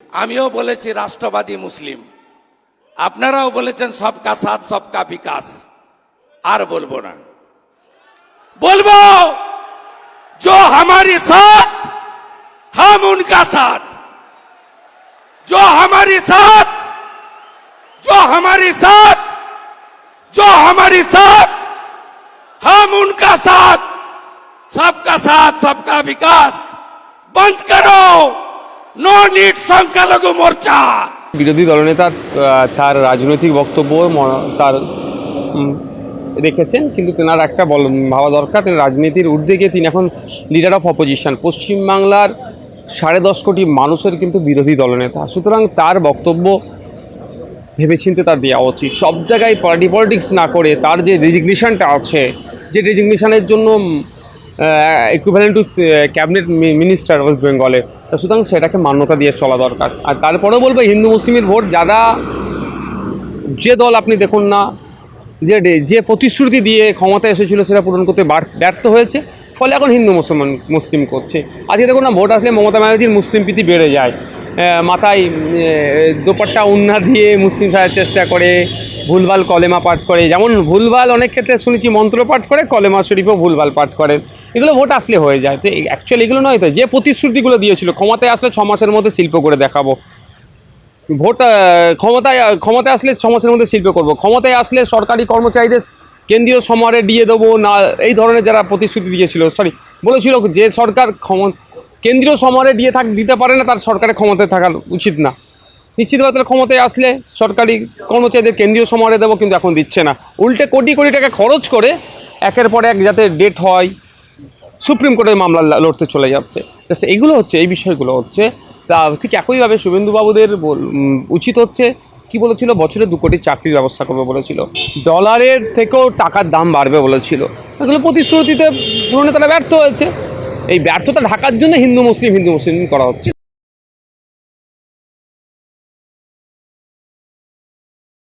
আমিও বলেছি রাষ্ট্রবাদী মুসলিম আপনারাও বলেছেন সবকা সাথ সবকা বিকাশ আর বলবো না বলবো जो हमारे साथ हम उनका साथ जो हमारे साथ जो हमारे साथ जो हमारे साथ हम उनका साथ सबका साथ सबका विकास बंद करो নো সংখ্যালঘু মোর্চা বিরোধী দলনেতা তার রাজনৈতিক বক্তব্য তার রেখেছেন, কিন্তু তেনার একটা বল ভাবা দরকার, তিনি রাজনীতির ঊর্ধ্বে তিনি এখন লিডার অফ অপোজিশন পশ্চিমবাংলার সাড়ে দশ কোটি মানুষের কিন্তু বিরোধী দলনেতা সুতরাং তার বক্তব্য ভেবেচিন্তে তার দেওয়া উচিত। সব জায়গায় পার্টি পলিটিক্স না করে তার যে রেজিগনেশনটা আছে, যে রেজিগনেশনের জন্য equivalent to cabinet minister West বেঙ্গলে সুতরাং সেটাকে মান্যতা দিয়ে চলা দরকার। আর তারপরেও বলব হিন্দু মুসলিমের ভোট, যারা যে দল আপনি দেখুন না, যে যে প্রতিশ্রুতি দিয়ে ক্ষমতা এসেছিল সেটা পূরণ করতে ব্যর্থ হয়েছে, ফলে এখন হিন্দু মুসলমান, মুসলিম করছে। আজকে দেখুন না, ভোট আসলে মমতা ব্যানার্জির মুসলিম প্রীতি বেড়ে যায়। মাথায় দোপাট্টা উন্না দিয়ে মুসলিম সাজার চেষ্টা করে, ভুলভাল কলেমা পাঠ করে। যেমন ভুলভাল অনেক ক্ষেত্রে শুনেছি, মন্ত্র পাঠ করে, কলেমা শরীফও ভুলভাল পাঠ করেন। এগুলো ভোট আসলে হয়ে যায়। তো অ্যাকচুয়ালি এগুলো নয় তো, যে প্রতিশ্রুতিগুলো দিয়েছিল, ক্ষমতায় আসলে ছ মাসের মধ্যে শিল্প করে দেখাবো। ভোট ক্ষমতায় ক্ষমতায় আসলে ছ মাসের মধ্যে শিল্প করব। ক্ষমতায় আসলে সরকারি কর্মচারীদের কেন্দ্রীয় সমারে দিয়ে দেবো না, এই ধরনের যারা প্রতিশ্রুতি দিয়েছিল সরি বলেছিল যে সরকার ক্ষম, কেন্দ্রীয় সমারে দিয়ে থাক, দিতে পারে না, তার সরকারের ক্ষমতায় থাকা উচিত না। নিশ্চিতভাবে ক্ষমতায় আসলে সরকারি কর্মচারীদের কেন্দ্রীয় সমারে দেবো, কিন্তু এখন দিচ্ছে না। উল্টে কোটি কোটি টাকা খরচ করে একের পর এক যাতে ডেট হয় সুপ্রিম কোর্টের মামলা লড়তে চলে যাচ্ছে। জাস্ট এগুলো হচ্ছে, এই বিষয়গুলো হচ্ছে। তা ঠিক একইভাবে শুভেন্দুবাবুদের উচিত হচ্ছে, কি বলেছিল? বছরে দু কোটি চাকরির ব্যবস্থা করবে বলেছিল। ডলারের থেকেও টাকার দাম বাড়বে বলেছিল। এগুলো প্রতিশ্রুতিতে পূরণে তারা ব্যর্থ হয়েছে। এই ব্যর্থতা ঢাকার জন্য হিন্দু, মুসলিম হিন্দু, মুসলিম করা হচ্ছে।